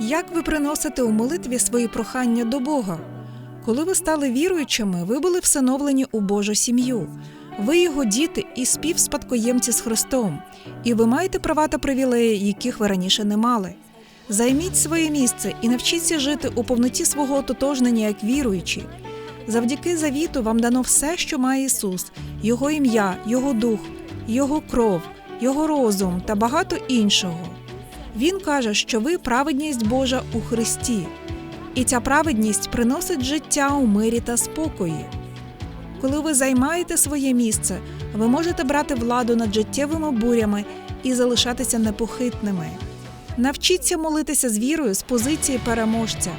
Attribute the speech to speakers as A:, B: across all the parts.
A: Як ви приносите у молитві свої прохання до Бога? Коли ви стали віруючими, ви були всиновлені у Божу сім'ю. Ви його діти і співспадкоємці з Христом, і ви маєте права та привілеї, яких ви раніше не мали. Займіть своє місце і навчіться жити у повноті свого ототожнення як віруючі. Завдяки завіту вам дано все, що має Ісус, Його ім'я, Його дух, Його кров, Його розум та багато іншого. Він каже, що ви праведність Божа у Христі, і ця праведність приносить життя у мирі та спокої. Коли ви займаєте своє місце, ви можете брати владу над життєвими бурями і залишатися непохитними. Навчіться молитися з вірою з позиції переможця.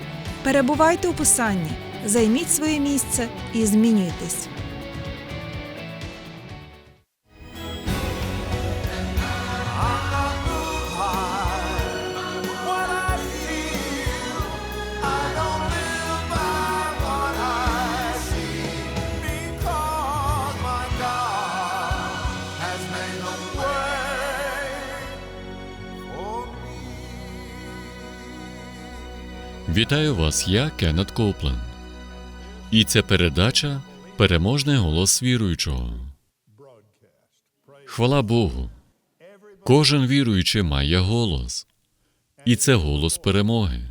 A: Перебувайте у писанні, займіть своє місце і змінюйтесь.
B: Вітаю вас, я Кеннет Коуплен. І це передача Переможний голос віруючого. Хвала Богу. Кожен віруючий має голос. І це голос перемоги.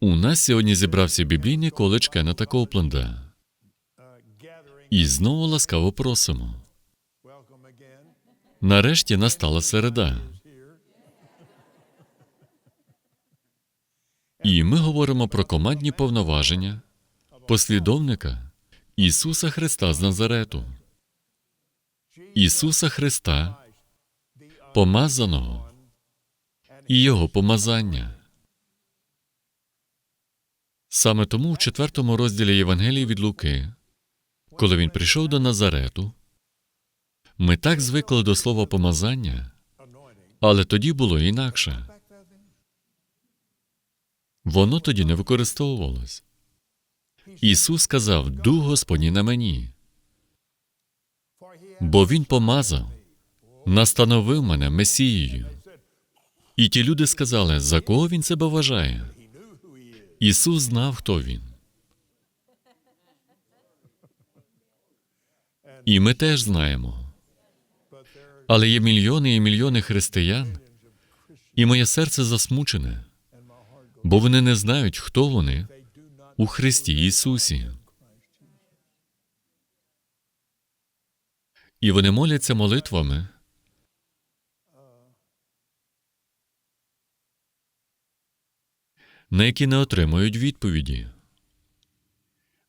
B: У нас сьогодні зібрався біблійний коледж Кеннета Коупленда. І знову ласкаво просимо. Нарешті настала середа. І ми говоримо про командні повноваження послідовника Ісуса Христа з Назарету. Ісуса Христа, помазаного і Його помазання. Саме тому в четвертому розділі Євангелії від Луки, коли він прийшов до Назарету, ми так звикли до слова помазання, але тоді було інакше. Воно тоді не використовувалось. Ісус сказав: Дух Господній на мені, бо Він помазав, настановив мене Месією. І ті люди сказали, за кого він себе вважає. Ісус знав, хто він. І ми теж знаємо. Але є мільйони і мільйони християн, і моє серце засмучене, бо вони не знають, хто вони у Христі Ісусі. І вони моляться молитвами. на які не отримують відповіді.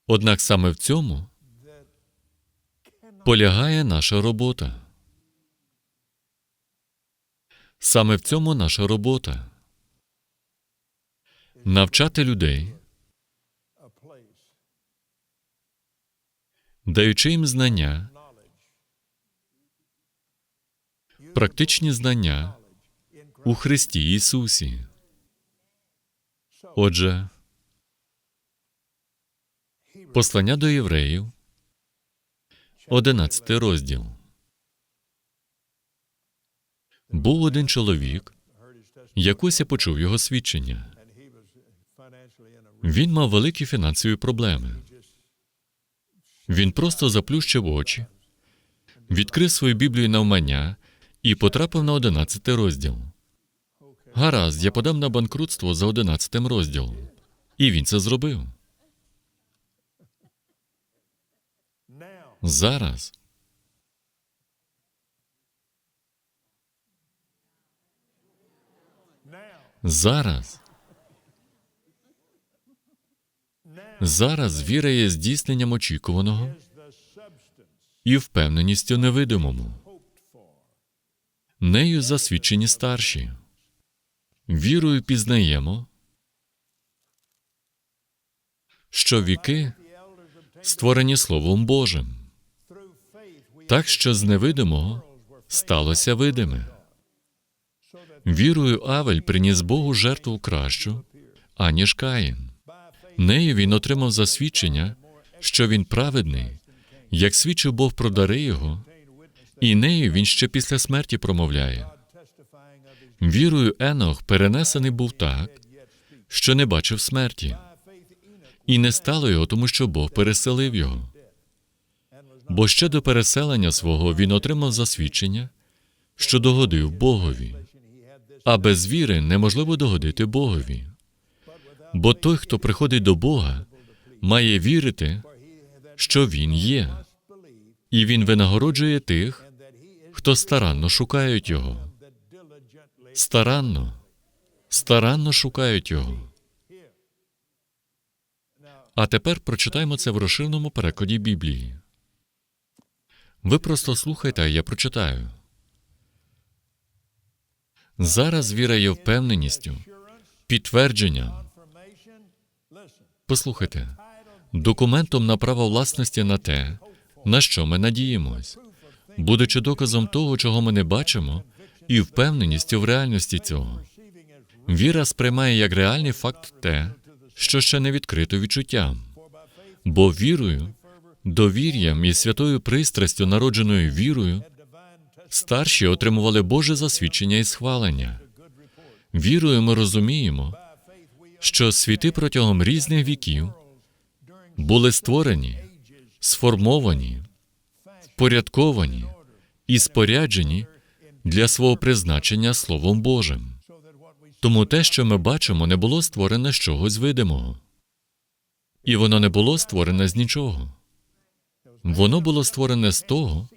B: Однак саме в цьому полягає наша робота. Саме в цьому наша робота навчати людей, даючи їм знання, практичні знання у Христі Ісусі. Отже, послання до євреїв, 11 розділ. Був один чоловік, якось я почув його свідчення. Він мав великі фінансові проблеми. Він просто заплющив очі, відкрив свою Біблію навмання і потрапив на 11 розділ. Гаразд, я подам на банкрутство за 11 розділом. І він це зробив. Зараз. Зараз. Зараз віра є здійсненням очікуваного і впевненістю невидимому. Нею засвідчені старші. Вірою пізнаємо, що віки створені Словом Божим, так що з невидимого сталося видиме. Вірою Авель приніс Богу жертву кращу, аніж Каїн. Нею він отримав засвідчення, що він праведний, як свідчив Бог про дари його, і нею він ще після смерті промовляє. Вірою Енох перенесений був так, що не бачив смерті, і не стало його, тому що Бог переселив його. Бо ще до переселення свого він отримав засвідчення, що догодив Богові. А без віри неможливо догодити Богові. Бо той, хто приходить до Бога, має вірити, що Він є, і Він винагороджує тих, хто старанно шукають Його. Старанно, старанно шукають Його. А тепер прочитаємо це в розширеному перекладі Біблії. Ви просто слухайте, а я прочитаю. Зараз віра є впевненістю, підтвердженням. Послухайте, документом на право власності на те, на що ми надіємось, будучи доказом того, чого ми не бачимо, і впевненістю в реальності цього. Віра сприймає як реальний факт те, що ще не відкрито відчуттям. Бо вірою, довір'ям і святою пристрастю, народженою вірою, старші отримували Боже засвідчення і схвалення. Вірою ми розуміємо, що світи протягом різних віків були створені, сформовані, впорядковані і споряджені для свого призначення Словом Божим. Тому те, що ми бачимо, не було створене з чогось видимого. І воно не було створене з нічого. Воно було створене з того,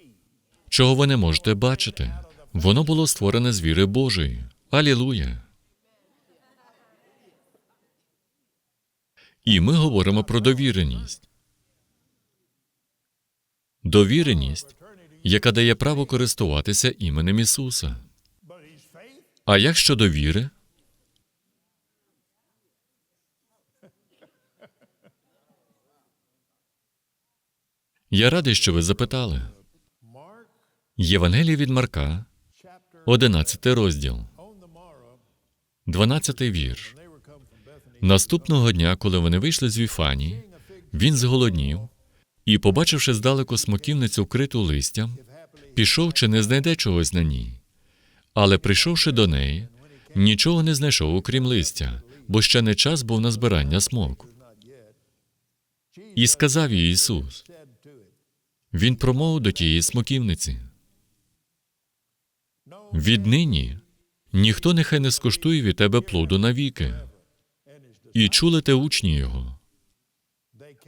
B: чого ви не можете бачити. Воно було створене з віри Божої. Алілуя! І ми говоримо про довіреність. Довіреність, яка дає право користуватися іменем Ісуса. А як щодо віри? Я радий, що ви запитали. Євангеліє від Марка, 11 розділ, 12 вірш. Наступного дня, коли вони вийшли з Віфанії, він зголоднів і, побачивши здалеку смоківницю вкриту листям, пішов чи не знайде чогось на ній. Але прийшовши до неї, нічого не знайшов, окрім листя, бо ще не час був на збирання смоку. І сказав їй Ісус. Він промовив до тієї смоківниці. Віднині ніхто нехай не скуштує від тебе плоду навіки. І чули те учні його.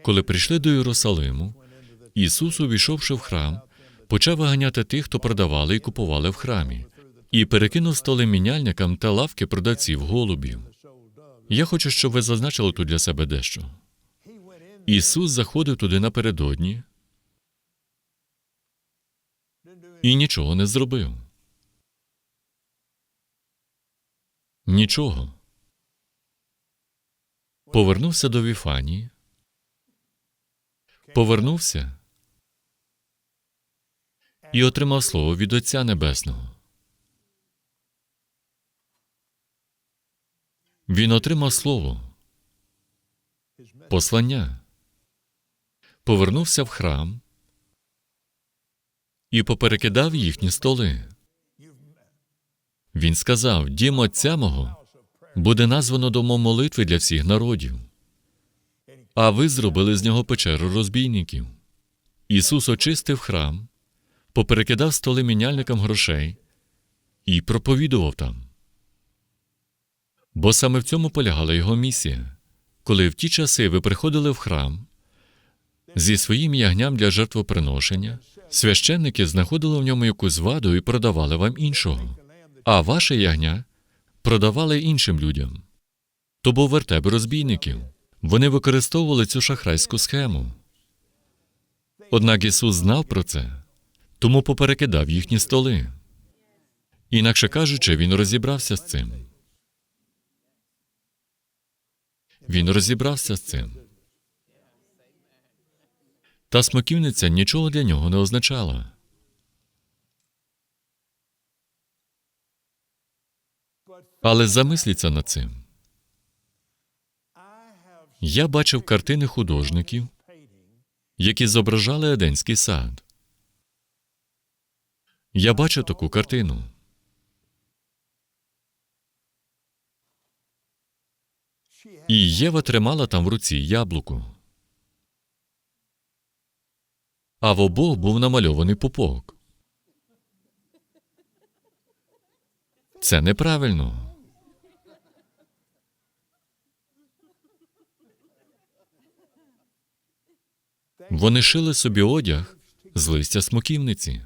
B: Коли прийшли до Єрусалиму, Ісус, увійшовши в храм, почав виганяти тих, хто продавали і купували в храмі, і перекинув столи міняльникам та лавки продавців голубів. Я хочу, щоб ви зазначили тут для себе дещо. Ісус заходив туди напередодні і нічого не зробив. Нічого. Повернувся до Віфанії. Повернувся і отримав слово від Отця Небесного. Він отримав слово, послання, повернувся в храм і поперекидав їхні столи. Він сказав: Дім Отця мого буде названо домом молитви для всіх народів. А ви зробили з нього печеру розбійників. Ісус очистив храм, поперекидав столи міняльникам грошей і проповідував там. Бо саме в цьому полягала його місія. Коли в ті часи ви приходили в храм зі своїм ягням для жертвоприношення, священники знаходили в ньому якусь ваду і продавали вам іншого, а ваше ягня продавали іншим людям. То був вертеп розбійників. Вони використовували цю шахрайську схему. Однак Ісус знав про це, тому поперекидав їхні столи. Інакше кажучи, він розібрався з цим. Він розібрався з цим. Та смоківниця нічого для нього не означала. Але замисліться над цим. Я бачив картини художників, які зображали Еденський сад. Я бачу таку картину. І Єва тримала там в руці яблуко. А в обох був намальований пупок. Це неправильно. Вони шили собі одяг з листя смоківниці.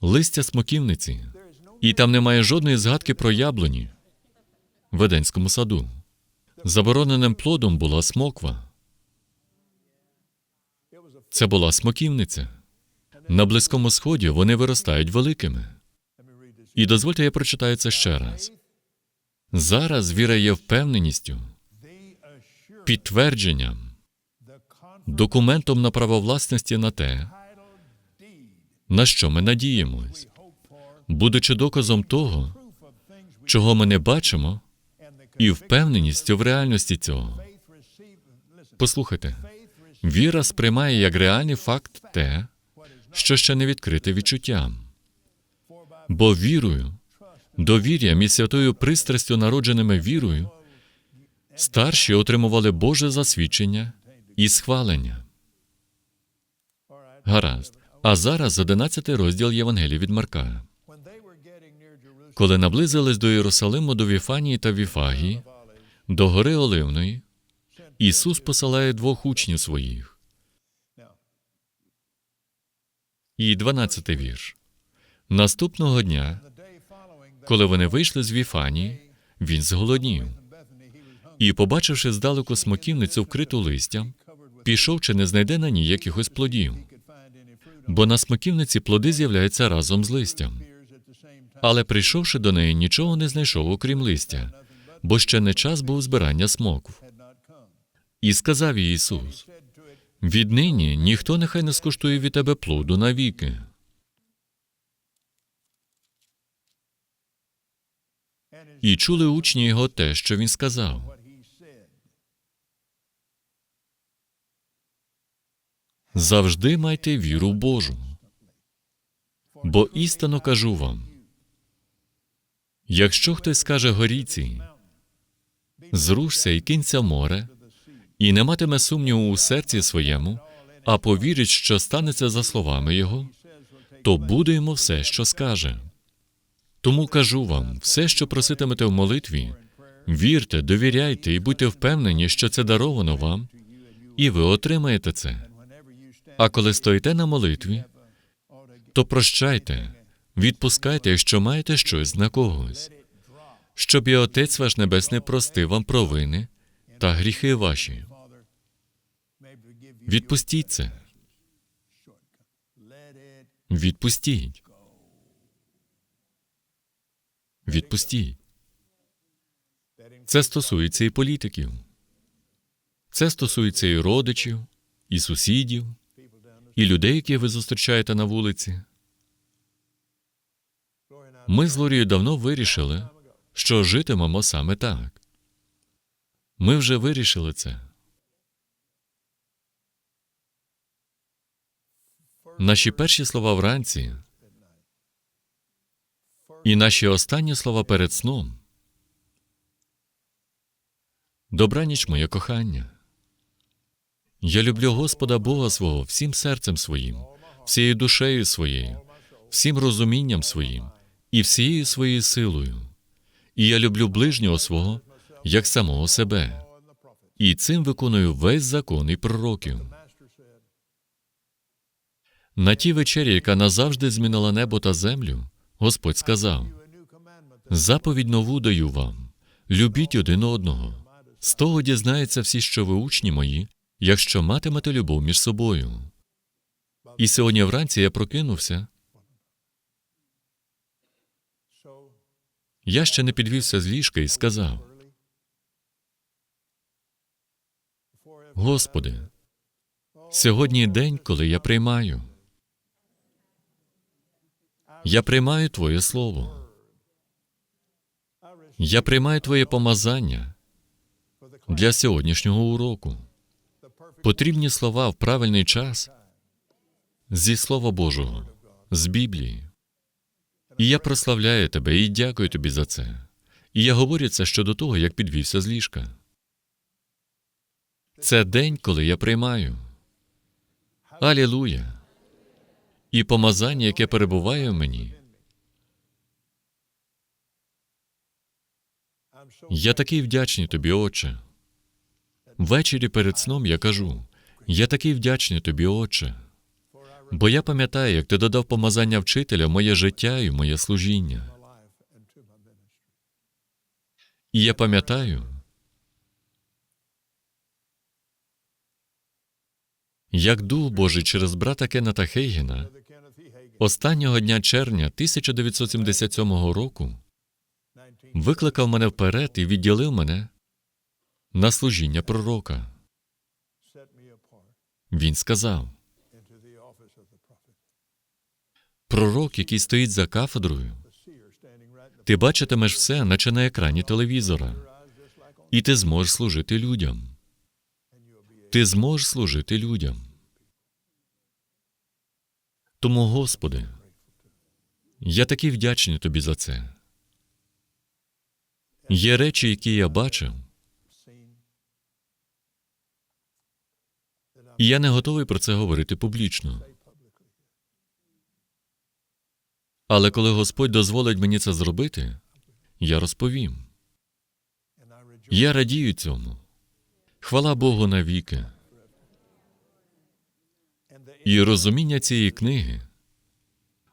B: Листя смоківниці. І там немає жодної згадки про яблуні в Еденському саду. Забороненим плодом була смоква. Це була смоківниця. На Близькому Сході вони виростають великими. І дозвольте, я прочитаю це ще раз. Зараз віра є впевненістю, підтвердженням, документом на право власності на те, на що ми надіємось, будучи доказом того, чого ми не бачимо, і впевненістю в реальності цього. Послухайте, віра сприймає як реальний факт те, що ще не відкрите відчуттям. Бо вірою, довір'ям і святою пристрастю, народженими вірою, старші отримували Боже засвідчення і схвалення. Гаразд. А зараз 11 розділ Євангелії від Марка. Коли наблизились до Єрусалиму, до Віфанії та Віфагії, до гори Оливної, Ісус посилає двох учнів своїх. І 12 вірш. Наступного дня, коли вони вийшли з Віфанії, він зголоднів. І, побачивши здалеку смоківницю вкриту листям, пішов чи не знайде на ній якихось плодів. Бо на смоківниці плоди з'являються разом з листям. Але прийшовши до неї, нічого не знайшов, окрім листя, бо ще не час був збирання смокв. І сказав їй Ісус: Віднині ніхто нехай не скуштує від тебе плоду навіки. І чули учні його те, що він сказав. Завжди майте віру Божу. Бо істинно кажу вам: якщо хтось скаже горіці, зрушся і кинься море, і не матиме сумніву у серці своєму, а повірить, що станеться за словами його, то буде йому все, що скаже. Тому кажу вам: все, що проситимете в молитві, вірте, довіряйте і будьте впевнені, що це даровано вам, і ви отримаєте це. А коли стоїте на молитві, то прощайте, відпускайте, якщо маєте щось на когось, щоб і Отець ваш Небесний простив вам провини та гріхи ваші. Відпустіть це. Відпустіть. Відпустіть. Це стосується і політиків. Це стосується і родичів, і сусідів, і людей, яких ви зустрічаєте на вулиці. Ми з Лорією давно вирішили, що житимемо саме так. Ми вже вирішили це. Наші перші слова вранці і наші останні слова перед сном. Добраніч, моє кохання. Я люблю Господа Бога свого всім серцем своїм, всією душею своєю, всім розумінням своїм і всією своєю силою. І я люблю ближнього свого як самого себе. І цим виконую весь закон і пророків. На тій вечері, яка назавжди змінила небо та землю, Господь сказав: заповідь нову даю вам, любіть один одного. З того дізнаються всі, що ви учні мої, якщо матимете любов між собою. І сьогодні вранці я прокинувся. Я ще не підвівся з ліжка і сказав: Господи, сьогодні день, коли я приймаю. Я приймаю Твоє Слово. Я приймаю Твоє помазання для сьогоднішнього уроку. Потрібні слова в правильний час зі Слова Божого, з Біблії. І я прославляю тебе і дякую тобі за це. І я говорю це щодо того, як підвівся з ліжка. Це день, коли я приймаю. Алілуя! І помазання, яке перебуває в мені. Я такий вдячний тобі, Отче. Ввечері перед сном я кажу: я такий вдячний тобі, Отче. Бо я пам'ятаю, як ти додав помазання вчителя моє життя і моє служіння. І я пам'ятаю, як Дух Божий через брата Кеннета Хейгена останнього дня червня 1977 року викликав мене вперед і відділив мене на служіння пророка. Він сказав: пророк, який стоїть за кафедрою, ти бачитимеш все, наче на екрані телевізора, і ти зможеш служити людям. Ти зможеш служити людям. Тому, Господи, я такий вдячний тобі за це. Є речі, які я бачив, і я не готовий про це говорити публічно. Але коли Господь дозволить мені це зробити, я розповім. Я радію цьому. Хвала Богу навіки. І розуміння цієї книги,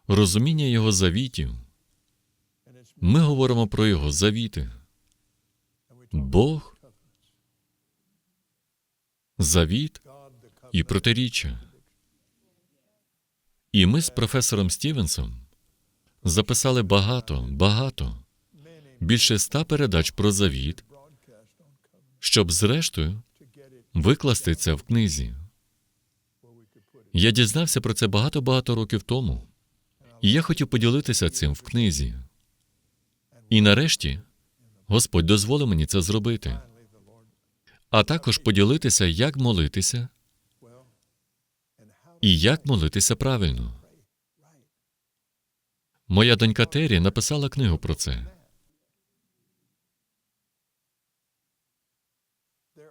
B: розуміння його завітів. Ми говоримо про його завіти. Бог, завіт і протиріччя. І ми з професором Стівенсом записали багато, багато, більше ста передач про завіт, щоб, зрештою, викласти це в книзі. Я дізнався про це багато-багато років тому, і я хотів поділитися цим в книзі. І нарешті Господь дозволив мені це зробити, а також поділитися, як молитися і як молитися правильно. Моя донька Террі написала книгу про це.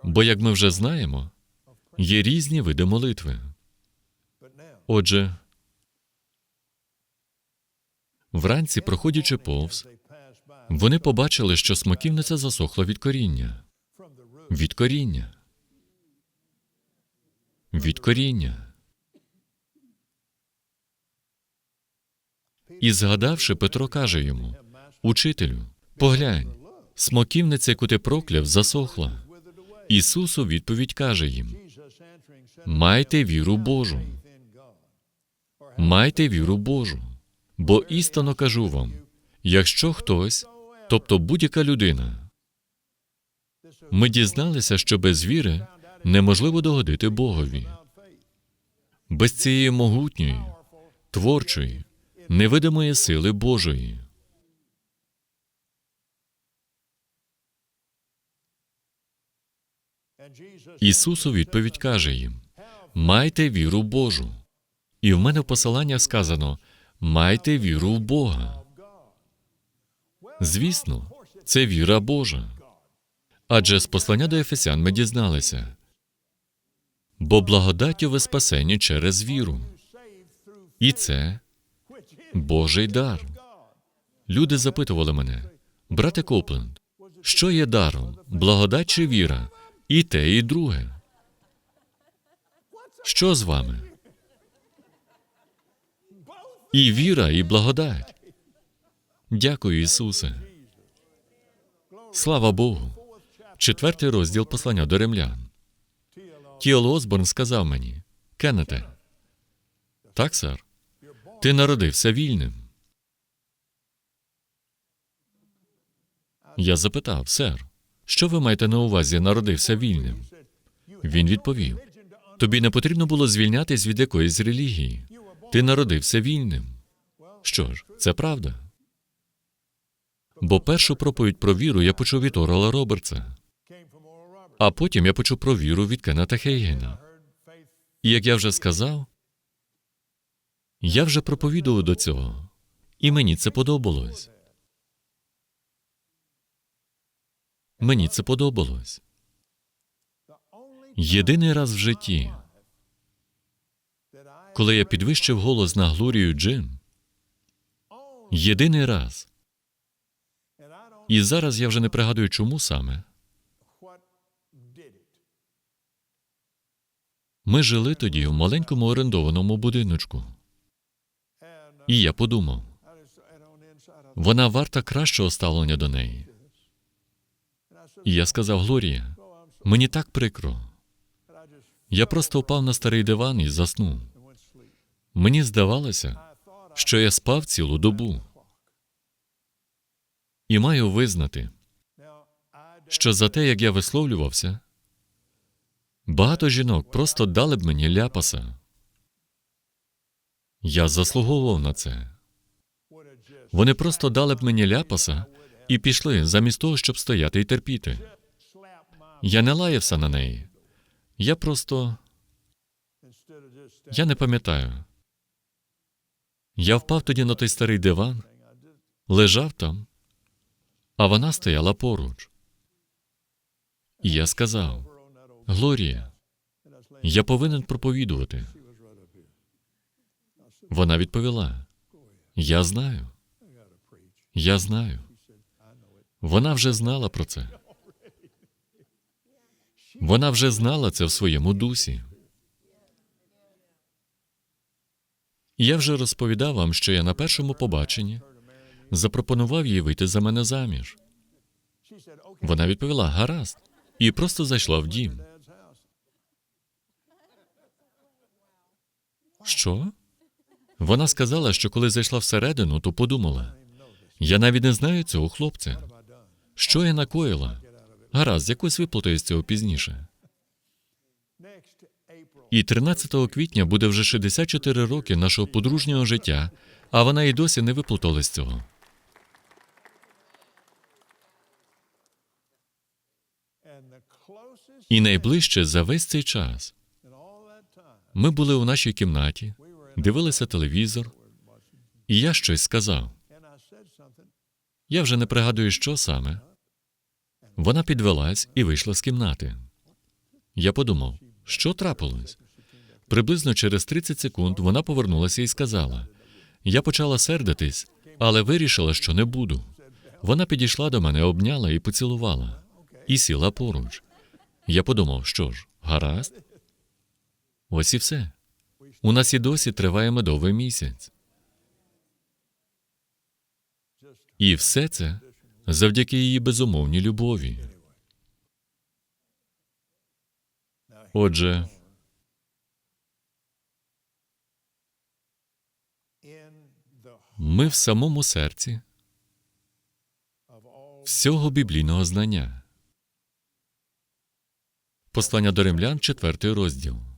B: Бо, як ми вже знаємо, є різні види молитви. Отже, вранці, проходячи повз, вони побачили, що смоківниця засохла від коріння. Від коріння. Від коріння. І згадавши, Петро каже йому: Учителю, поглянь, смоківниця, яку ти прокляв, засохла. Ісус у відповідь каже їм: Майте віру Божу. Майте віру Божу. Бо істинно кажу вам: якщо хтось, тобто будь-яка людина, ми дізналися, що без віри неможливо догодити Богові. Без цієї могутньої, творчої, невидимої сили Божої. Ісус у відповідь каже їм: Майте віру Божу. І в мене в посиланнях сказано: Майте віру в Бога. Звісно, це віра Божа. Адже з послання до Ефесян ми дізналися. Бо благодаттю ви спасені через віру. І це Божий дар. Люди запитували мене, брате Копленд, що є даром, благодать чи віра? І те, і друге. Що з вами? І віра, і благодать. Дякую, Ісусе. Слава Богу. Четвертий розділ послання до римлян. Тіл Осборн сказав мені: Кеннете, так, сер, ти народився вільним. Я запитав, сер, що ви маєте на увазі народився вільним? Він відповів: тобі не потрібно було звільнятись від якоїсь релігії. Ти народився вільним. Що ж, це правда. Бо першу проповідь про віру я почув від Орала Робертса, а потім я почув про віру від Кеннета Хейгена. І як я вже сказав, я вже проповідував до цього. І мені це подобалось. Мені це подобалось. Єдиний раз в житті, коли я підвищив голос на Глорію Джин, єдиний раз. І зараз я вже не пригадую, чому саме. Ми жили тоді в маленькому орендованому будиночку. І я подумав, вона варта кращого ставлення до неї. І я сказав Глорія, мені так прикро. Я просто впав на старий диван і заснув. Мені здавалося, що я спав цілу добу. І маю визнати, що за те, як я висловлювався, багато жінок просто дали б мені ляпаса. Я заслуговував на це. Вони просто дали б мені ляпаса і пішли замість того, щоб стояти і терпіти. Я не лаявся на неї. Я просто. Я не пам'ятаю. Я впав тоді на той старий диван, лежав там, а вона стояла поруч. І я сказав: Глорія, я повинен проповідувати. Вона відповіла: Я знаю. Я знаю. Вона вже знала про це. Вона вже знала це в своєму дусі. Я вже розповідав вам, що я на першому побаченні запропонував їй вийти за мене заміж. Вона відповіла гаразд, і просто зайшла в дім. Що? Вона сказала, що коли зайшла всередину, то подумала: я навіть не знаю цього хлопця. Що я накоїла? Гаразд, якось виплутаю з цього пізніше. І 13 квітня буде вже 64 роки нашого подружнього життя, а вона і досі не виплутала з цього. І найближче за весь цей час ми були у нашій кімнаті, дивилися телевізор, і я щось сказав. Я вже не пригадую, що саме. Вона підвелась і вийшла з кімнати. Я подумав, що трапилось? Приблизно через 30 секунд вона повернулася і сказала: Я почала сердитись, але вирішила, що не буду. Вона підійшла до мене, обняла і поцілувала, і сіла поруч. Я подумав, що ж, гаразд. Ось і все. У нас і досі триває медовий місяць. І все це завдяки її безумовній любові. Отже, ми в самому серці всього біблійного знання. Послання до римлян, четвертий розділ.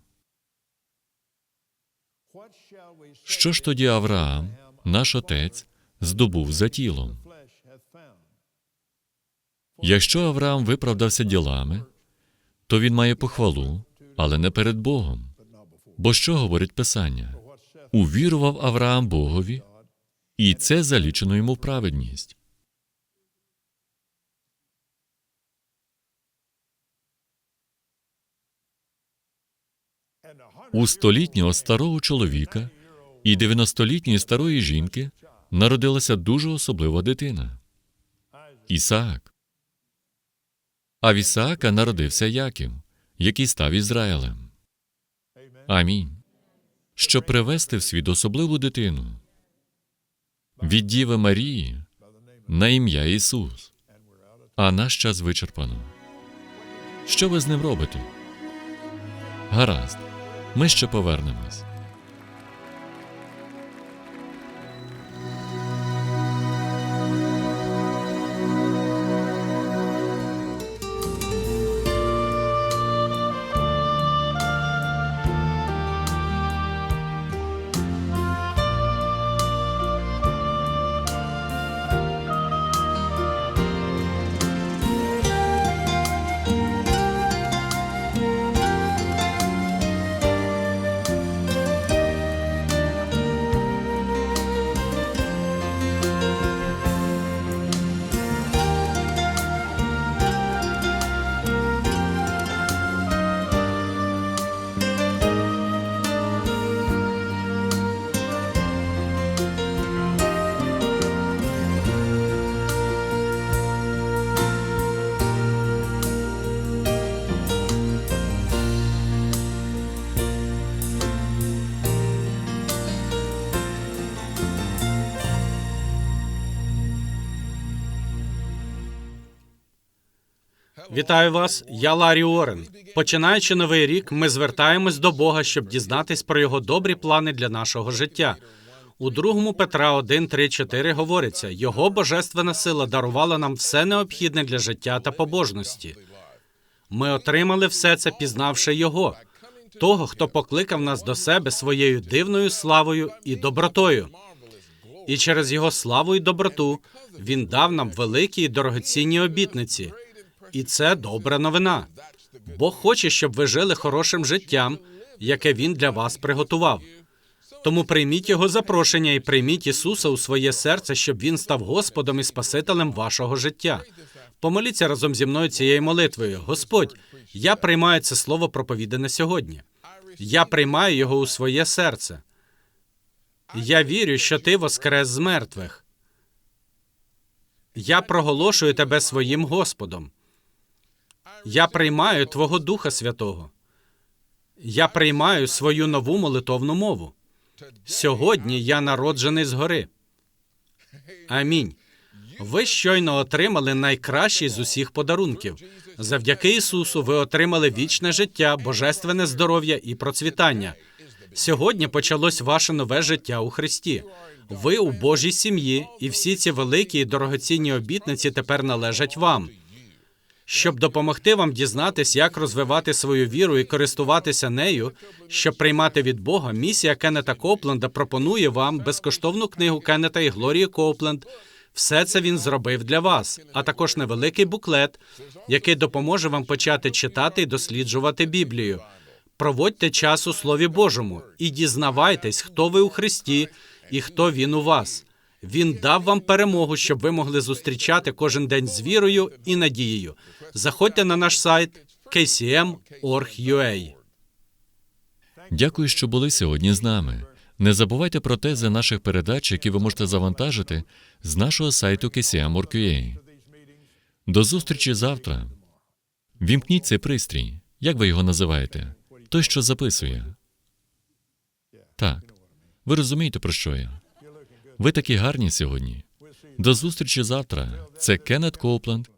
B: Що ж тоді Авраам, наш отець, здобув за тілом? Якщо Авраам виправдався ділами, то він має похвалу, але не перед Богом. Бо що говорить Писання? Увірував Авраам Богові, і це залічено йому в праведність. У столітнього старого чоловіка і 90-літньої старої жінки народилася дуже особлива дитина Ісаак. А в Ісаака народився Яків, який став Ізраїлем. Амінь. Щоб привести в світ особливу дитину від Діви Марії на ім'я Ісус. А наш час вичерпано. Що ви з ним робите? Гаразд, ми ще повернемось.
C: Вітаю вас, я Ларі Уоррен. Починаючи новий рік, ми звертаємось до Бога, щоб дізнатись про його добрі плани для нашого життя. У 2 Петра 1, 3, 4 говориться: Його божественна сила дарувала нам все необхідне для життя та побожності. Ми отримали все це, пізнавши Його, того, хто покликав нас до себе своєю дивною славою і добротою. І через його славу і доброту він дав нам великі і дорогоцінні обітниці. І це добра новина. Бог хоче, щоб ви жили хорошим життям, яке він для вас приготував. Тому прийміть його запрошення і прийміть Ісуса у своє серце, щоб він став Господом і Спасителем вашого життя. Помоліться разом зі мною цією молитвою. Господь, я приймаю це слово проповідане сьогодні. Я приймаю його у своє серце. Я вірю, що ти воскрес з мертвих. Я проголошую тебе своїм Господом. Я приймаю Твого Духа Святого. Я приймаю свою нову молитовну мову. Сьогодні я народжений згори. Амінь. Ви щойно отримали найкращий з усіх подарунків. Завдяки Ісусу ви отримали вічне життя, божественне здоров'я і процвітання. Сьогодні почалось ваше нове життя у Христі. Ви у Божій сім'ї, і всі ці великі і дорогоцінні обітниці тепер належать вам. Щоб допомогти вам дізнатись, як розвивати свою віру і користуватися нею, щоб приймати від Бога, місія Кеннета Копленда пропонує вам безкоштовну книгу Кеннета і Глорії Копленд. Все це він зробив для вас, а також невеликий буклет, який допоможе вам почати читати і досліджувати Біблію. Проводьте час у Слові Божому і дізнавайтесь, хто ви у Христі і хто він у вас. Він дав вам перемогу, щоб ви могли зустрічати кожен день з вірою і надією. Заходьте на наш сайт kcm.org.ua.
B: Дякую, що були сьогодні з нами. Не забувайте про тези наших передач, які ви можете завантажити з нашого сайту KCM.org.ua. До зустрічі завтра. Вімкніть цей пристрій. Як ви його називаєте? Той, що записує. Так. Ви розумієте, про що я? Ви такі гарні сьогодні. До зустрічі завтра. Це Кеннет Коупленд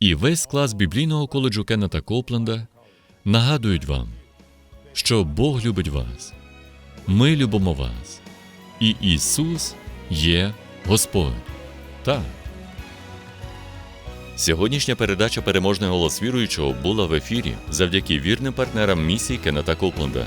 B: і весь клас біблійного коледжу Кеннета Коупленда нагадують вам, що Бог любить вас. Ми любимо вас. І Ісус є Господь. Так. Сьогоднішня передача Переможний голос віруючого була в ефірі завдяки вірним партнерам місії Кеннета Копленда.